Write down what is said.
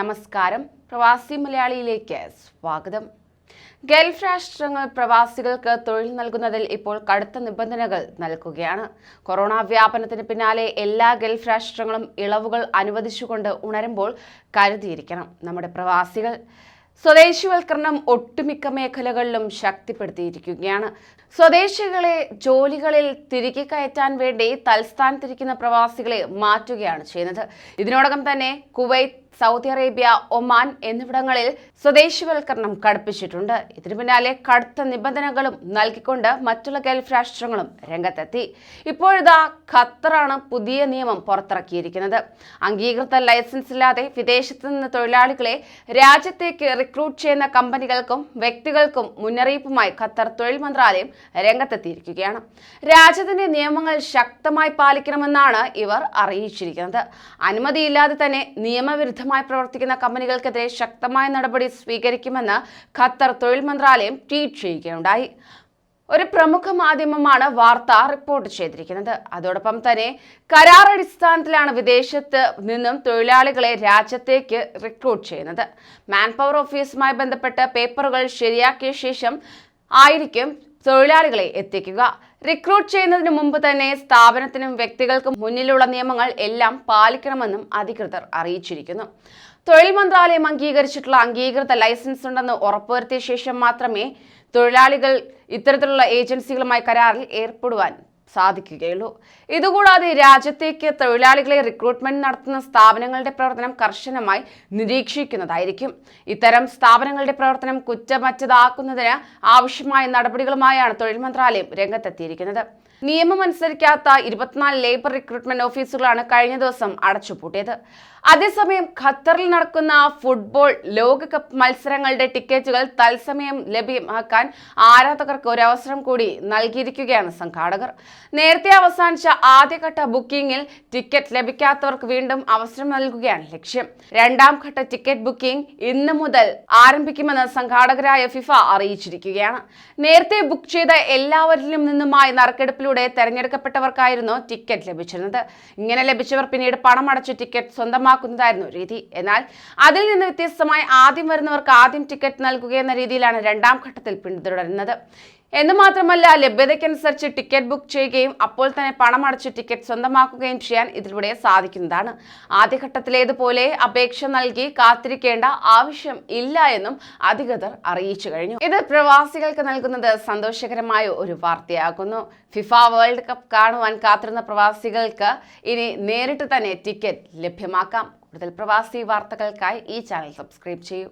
നമസ്കാരം. പ്രവാസി മലയാളിയിലേക്ക് സ്വാഗതം. ഗൾഫ് രാഷ്ട്രങ്ങൾ പ്രവാസികൾക്ക് തൊഴിൽ നൽകുന്നതിൽ ഇപ്പോൾ കടുത്ത നിബന്ധനകൾ നൽകുകയാണ്. കൊറോണ വ്യാപനത്തിന് പിന്നാലെ എല്ലാ ഗൾഫ് രാഷ്ട്രങ്ങളും ഇളവുകൾ അനുവദിച്ചുകൊണ്ട് ഉണരുമ്പോൾ കരുതിയിരിക്കണം. നമ്മുടെ പ്രവാസികൾ സ്വദേശിവൽക്കരണം ഒട്ടുമിക്ക മേഖലകളിലും ശക്തിപ്പെടുത്തിയിരിക്കുകയാണ്. സ്വദേശികളെ ജോലികളിൽ തിരികെ കയറ്റാൻ വേണ്ടി തൽസ്ഥാനത്തിരിക്കുന്ന പ്രവാസികളെ മാറ്റുകയാണ് ചെയ്യുന്നത്. ഇതിനോടകം തന്നെ കുവൈത്ത് സൗദി അറേബ്യ ഒമാൻ എന്നിവിടങ്ങളിൽ സ്വദേശിവൽക്കരണം കടുപ്പിച്ചിട്ടുണ്ട്. ഇതിനു പിന്നാലെ കടുത്ത നിബന്ധനകളും നൽകിക്കൊണ്ട് മറ്റുള്ള ഗൾഫ് രാഷ്ട്രങ്ങളും രംഗത്തെത്തി. ഇപ്പോഴിതാ ഖത്തറാണ് പുതിയ നിയമം പുറത്തിറക്കിയിരിക്കുന്നത്. അംഗീകൃത ലൈസൻസ് ഇല്ലാതെ വിദേശത്ത് നിന്ന് തൊഴിലാളികളെ രാജ്യത്തേക്ക് റിക്രൂട്ട് ചെയ്യുന്ന കമ്പനികൾക്കും വ്യക്തികൾക്കും മുന്നറിയിപ്പുമായി ഖത്തർ തൊഴിൽ മന്ത്രാലയം രംഗത്തെത്തിയിരിക്കുകയാണ്. രാജ്യത്തിന്റെ നിയമങ്ങൾ ശക്തമായി പാലിക്കണമെന്നാണ് ഇവർ അറിയിച്ചിരിക്കുന്നത്. അനുമതിയില്ലാതെ തന്നെ നിയമവിരുദ്ധമായി പ്രവർത്തിക്കുന്ന കമ്പനികൾക്കെതിരെ ശക്തമായ നടപടി സ്വീകരിക്കുമെന്ന് ഖത്തർ തൊഴിൽ മന്ത്രാലയം ട്വീറ്റ് ചെയ്യുകയുണ്ടായി. ഒരു പ്രമുഖ മാധ്യമമാണ് വാർത്ത റിപ്പോർട്ട് ചെയ്തിരിക്കുന്നത്. അതോടൊപ്പം തന്നെ കരാർ അടിസ്ഥാനത്തിലാണ് വിദേശത്ത് നിന്നും തൊഴിലാളികളെ രാജ്യത്തേക്ക് റിക്രൂട്ട് ചെയ്യുന്നത്. മാൻ പവർ ഓഫീസുമായി ബന്ധപ്പെട്ട് പേപ്പറുകൾ ശരിയാക്കിയ ശേഷം ആയിരിക്കും തൊഴിലാളികളെ എത്തിക്കുക. റിക്രൂട്ട് ചെയ്യുന്നതിന് മുമ്പ് തന്നെ സ്ഥാപനത്തിനും വ്യക്തികൾക്കും മുന്നിലുള്ള നിയമങ്ങൾ എല്ലാം പാലിക്കണമെന്നും അധികൃതർ അറിയിച്ചിരിക്കുന്നു. തൊഴിൽ മന്ത്രാലയം അംഗീകരിച്ചിട്ടുള്ള അംഗീകൃത ലൈസൻസ് ഉണ്ടെന്ന് ഉറപ്പുവരുത്തിയ ശേഷം മാത്രമേ തൊഴിലാളികൾ ഇത്തരത്തിലുള്ള ഏജൻസികളുമായി കരാറിൽ ഏർപ്പെടുവാൻ സാധിക്കുകയുള്ളൂ. ഇതുകൂടാതെ രാജ്യത്തേക്ക് തൊഴിലാളികളെ റിക്രൂട്ട്മെന്റ് നടത്തുന്ന സ്ഥാപനങ്ങളുടെ പ്രവർത്തനം കർശനമായി നിരീക്ഷിക്കുന്നതായിരിക്കും. ഇത്തരം സ്ഥാപനങ്ങളുടെ പ്രവർത്തനം കുറ്റമറ്റതാക്കുന്നതിന് ആവശ്യമായ നടപടികളുമായാണ് തൊഴിൽ മന്ത്രാലയം രംഗത്തെത്തിയിരിക്കുന്നത്. നിയമമനുസരിക്കാത്ത ഇരുപത്തിനാല് ലേബർ റിക്രൂട്ട്മെന്റ് ഓഫീസുകളാണ് കഴിഞ്ഞ ദിവസം അടച്ചുപൂട്ടിയത്. അതേസമയം ഖത്തറിൽ നടക്കുന്ന ഫുട്ബോൾ ലോകകപ്പ് മത്സരങ്ങളുടെ ടിക്കറ്റുകൾ തത്സമയം ലഭ്യമാക്കാൻ ആരാധകർക്ക് ഒരു അവസരം കൂടി നൽകിയിരിക്കുകയാണ് സംഘാടകർ. നേരത്തെ അവസാനിച്ച ആദ്യഘട്ട ബുക്കിംഗിൽ ടിക്കറ്റ് ലഭിക്കാത്തവർക്ക് വീണ്ടും അവസരം നൽകുകയാണ് ലക്ഷ്യം. രണ്ടാം ഘട്ട ടിക്കറ്റ് ബുക്കിംഗ് ഇന്ന് മുതൽ ആരംഭിക്കുമെന്ന് സംഘാടകരായ ഫിഫ അറിയിച്ചിരിക്കുകയാണ്. നേരത്തെ ബുക്ക് ചെയ്ത എല്ലാവരിലും നിന്നുമായി നറുക്കെടുപ്പിലൂടെ തെരഞ്ഞെടുക്കപ്പെട്ടവർക്കായിരുന്നു ടിക്കറ്റ് ലഭിച്ചിരുന്നത്. ഇങ്ങനെ ലഭിച്ചവർ പിന്നീട് പണം അടച്ച് ടിക്കറ്റ് സ്വന്തമാക്കുന്നതായിരുന്നു രീതി. എന്നാൽ അതിൽ നിന്ന് വ്യത്യസ്തമായി ആദ്യം വരുന്നവർക്ക് ആദ്യം ടിക്കറ്റ് നൽകുകയെന്ന രീതിയിലാണ് രണ്ടാം ഘട്ടത്തിൽ പിന്തുടരുന്നത്. എന്ന് മാത്രമല്ല ലഭ്യതയ്ക്കനുസരിച്ച് ടിക്കറ്റ് ബുക്ക് ചെയ്യുകയും അപ്പോൾ തന്നെ പണം അടച്ച് ടിക്കറ്റ് സ്വന്തമാക്കുകയും ചെയ്യാൻ ഇതിലൂടെ സാധിക്കുന്നതാണ്. ആദ്യഘട്ടത്തിലേതുപോലെ അപേക്ഷ നൽകി കാത്തിരിക്കേണ്ട ആവശ്യം ഇല്ല എന്നും അധികൃതർ അറിയിച്ചു കഴിഞ്ഞു. ഇത് പ്രവാസികൾക്ക് നൽകുന്നത് സന്തോഷകരമായ ഒരു വാർത്തയാകുന്നു. ഫിഫ വേൾഡ് കപ്പ് കാണുവാൻ കാത്തിരുന്ന പ്രവാസികൾക്ക് ഇനി നേരിട്ട് തന്നെ ടിക്കറ്റ് ലഭ്യമാക്കാം. കൂടുതൽ പ്രവാസി വാർത്തകൾക്കായി ഈ ചാനൽ സബ്സ്ക്രൈബ് ചെയ്യൂ.